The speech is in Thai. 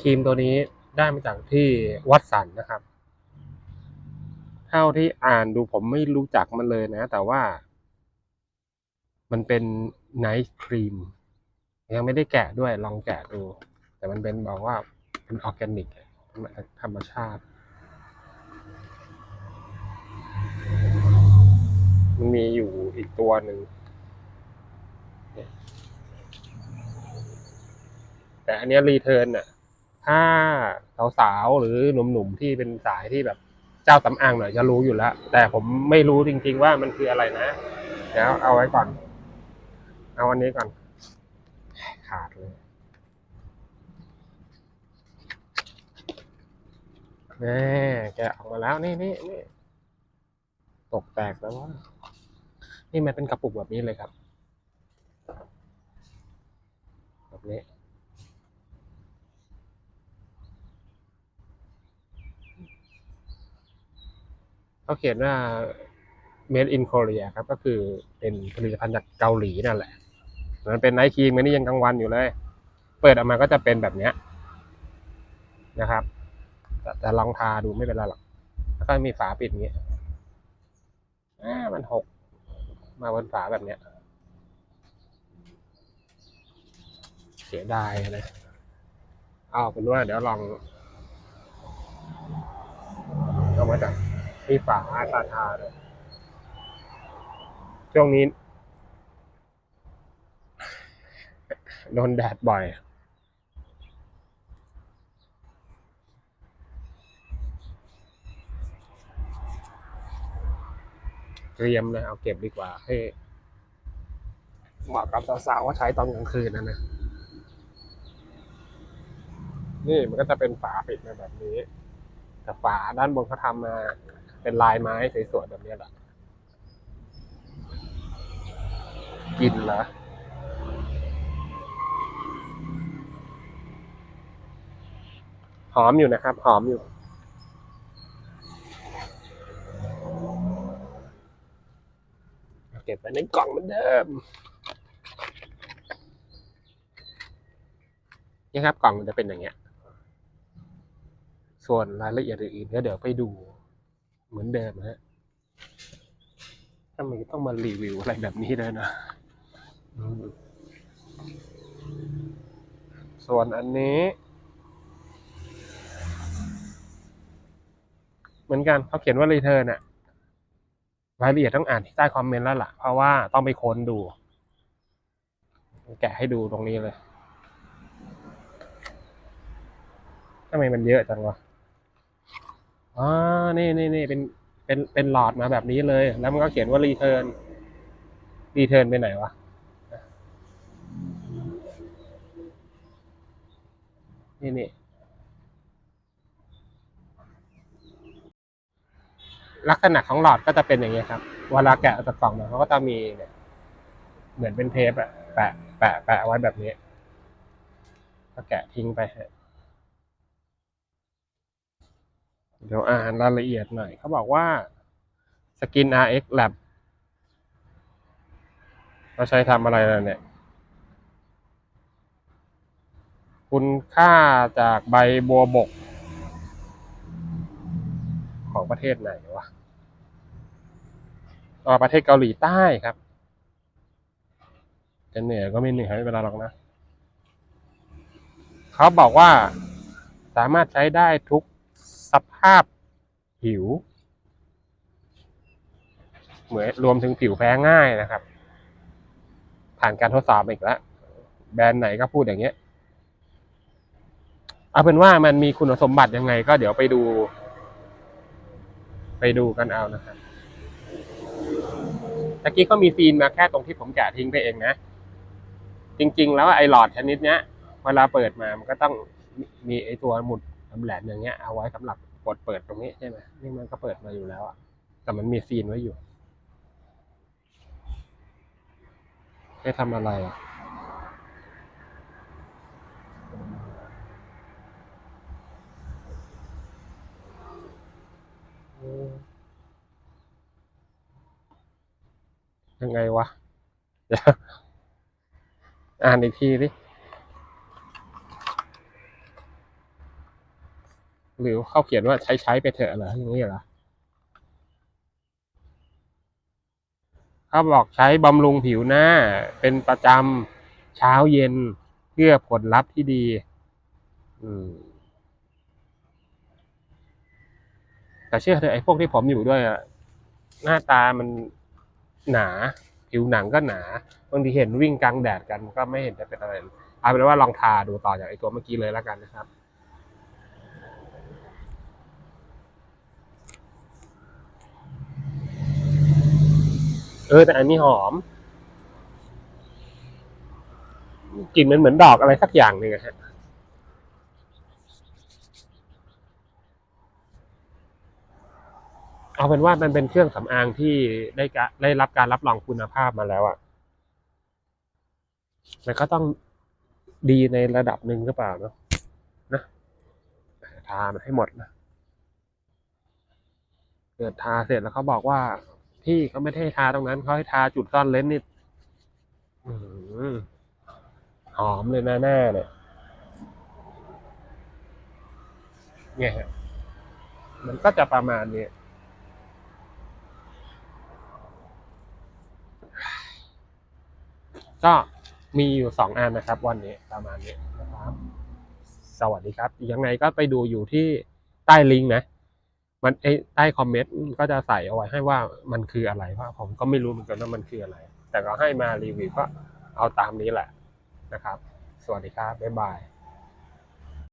ครีมตัวนี้ได้มาจากที่วัดสันนะครับ เท่าที่อ่านดูผมไม่รู้จักมันเลยนะ แต่ว่า มันเป็นไนท์ครีม ยังไม่ได้แกะด้วยลองแกะดู แต่มันเป็นบอกว่าเป็นออร์แกนิกธรรมชาติ มันมีอยู่อีกตัวหนึ่งแต่อันนี้รีเทิร์นน่ะ ถ้าสาวๆหรือหนุ่มๆที่เป็นสายที่แบบเจ้าสำอางหน่อยจะรู้อยู่แล้ว แต่ผมไม่รู้จริง ๆ ว่ามันคืออะไรนะเดี๋ยวเอาไว้ก่อน เอาอันนี้ก่อน ขาดเลยแม่แกออกมาแล้วนี่นี่นี่ตกแตกแล้วว่านี่มันเป็นกระปุกแบบนี้เลยครับแบบนี้ เขาเขียนว่า made in Korea ครับ ก็คือเป็นผลิตภัณฑ์จากเกาหลีนั่นแหละ มันเป็นไนท์ครีมอันนี้ยังกลางวันอยู่เลย เปิดออกมาก็จะเป็นแบบเนี้ยนะครับแต่ลองทาดูไม่เป็นไรหรอก แล้วก็มีฝาปิดอย่างเงี้ยอ่ามันหก มาบนฝาแบบเนี้ย เสียดายนะเอาเป็นว่าเดี๋ยวลองเอามาจาก ที่ฝาทาทาเลยช่วงนี้ โดนแดดบ่อย เตรียมเลยเอาเก็บดีกว่า ให้เหมาะกับสาวๆว่าใช้ตอนกลางคืนนะนะนี่มันก็จะเป็นฝาปิดมาแบบนี้ แต่ฝาด้านบนเขาทำมา เป็นลายไม้สวยๆแบบนี้แหละกินเหรอหอมอยู่นะครับ หอมอยู่ เก็บไว้ในกล่องเหมือนเดิมนี่ครับกล่องมันจะเป็นอย่างเงี้ย ส่วนรายละเอียดอื่นๆก็เดี๋ยวไปดู เหมือนเดิมนะฮะทำไมต้องมารีวิวอะไรแบบนี้ด้วยนะส่วนอันนี้ เหมือนกันเขาเขียนว่ารีเทิร์นอะรายละเอียดต้องอ่านที่ใต้คอมเมนต์แล้วล่ะ เพราะว่าต้องไปค้นดู แกะให้ดูตรงนี้เลยทำไมมันเยอะจังวะ อ๋อนี่นี่นี่เป็นเป็นเป็นหลอดมาแบบนี้เลย แล้วมันก็เขียนว่ารีเทิร์นรีเทิร์นไปไหนวะนี่นี่ลักษณะของหลอดก็จะเป็นอย่างเงี้ยครับ เวลาแกะออกจากกล่องมาเขาก็จะมีเนี่ย เหมือนเป็นเทปอะแปะแปะแปะไว้แบบนี้ ก็แกะทิ้งไปฮะ เดี๋ยวอ่านรายละเอียดหน่อยเขาบอกว่า Skin RX Lab เราใช้ทำอะไรล่ะเนี่ย คุณค่าจากใบบัวบก ของประเทศไหนวะอ๋อประเทศเกาหลีใต้ครับจะเหนื่อยก็ไม่เหนื่อยไม่เป็นไรหรอกนะ เขาบอกว่าสามารถใช้ได้ทุก สภาพผิว เหมือนรวมถึงผิวแพ้ง่ายนะครับ ผ่านการทดสอบอีกแล้ว แบรนด์ไหนก็พูดอย่างเงี้ย เอาเป็นว่ามันมีคุณสมบัติยังไง ก็เดี๋ยวไปดู ไปดูกันเอานะครับตะกี้ก็มีฟีนมาแค่ตรงที่ผมแกะทิ้งไปเองนะ จริง ๆ แล้วไอ้หลอดชนิดเนี้ย เวลาเปิดมามันก็ต้องมีไอ้ตัวหมุดแหลมอย่างเงี้ยเอาไว้สำหรับ กดเปิดตรงนี้ใช่ไหมนี่มันก็เปิดมาอยู่แล้วอะแต่มันมีฟีนไว้อยู่ให้ทำอะไรอะยังไงวะ อ่านอีกทีดิ หรือเขาเขียนว่าใช้ใช้ไปเถอะเหรออย่างนี้เหรอเขาบอกใช้บำรุงผิวหน้า เป็นประจำเช้าเย็นเพื่อผลลัพธ์ที่ดีแต่เชื่อเถอะไอ้พวกที่ผมอยู่ด้วยอะหน้าตามันหนา ผิวหนังก็หนาบางทีเห็นวิ่งกลางแดดกัน ก็ไม่เห็นจะเป็นอะไรเอาเป็นว่าลองทาดูต่อจากไอ้ตัวเมื่อกี้เลยแล้วกันนะครับ เออแต่อันนี้หอมกลิ่นมันเหมือนดอกอะไรสักอย่างหนึ่งอะฮะเอาเป็นว่ามันเป็นเครื่องสำอางที่ได้กะได้รับการรับรองคุณภาพมาแล้วอะ่ะมันก็ต้องดีในระดับหนึ่งหรือเปล่าเนาะนะทามันให้หมดนะเกิดทาเสร็จแล้วเขาบอกว่า พี่เขาไม่ให้ทาตรงนั้นเขาให้ทาจุดซ่อนเลนส์นี่หอมเลยนะหน้าเนี่ยเนี่ยฮะมันก็จะประมาณนี้ก็มีอยู่สองอันนะครับ วันนี้ประมาณนี้นะครับ สวัสดีครับ ยังไงก็ไปดูอยู่ที่ใต้ลิงก์นะ มันไอ้ใต้คอมเมนต์ก็จะใส่เอาไว้ให้ว่ามันคืออะไรเพราะผมก็ไม่รู้เหมือนกันว่ามันคืออะไร แต่ก็ให้มารีวิวก็เอาตามนี้แหละนะครับ สวัสดีครับบ๊ายบาย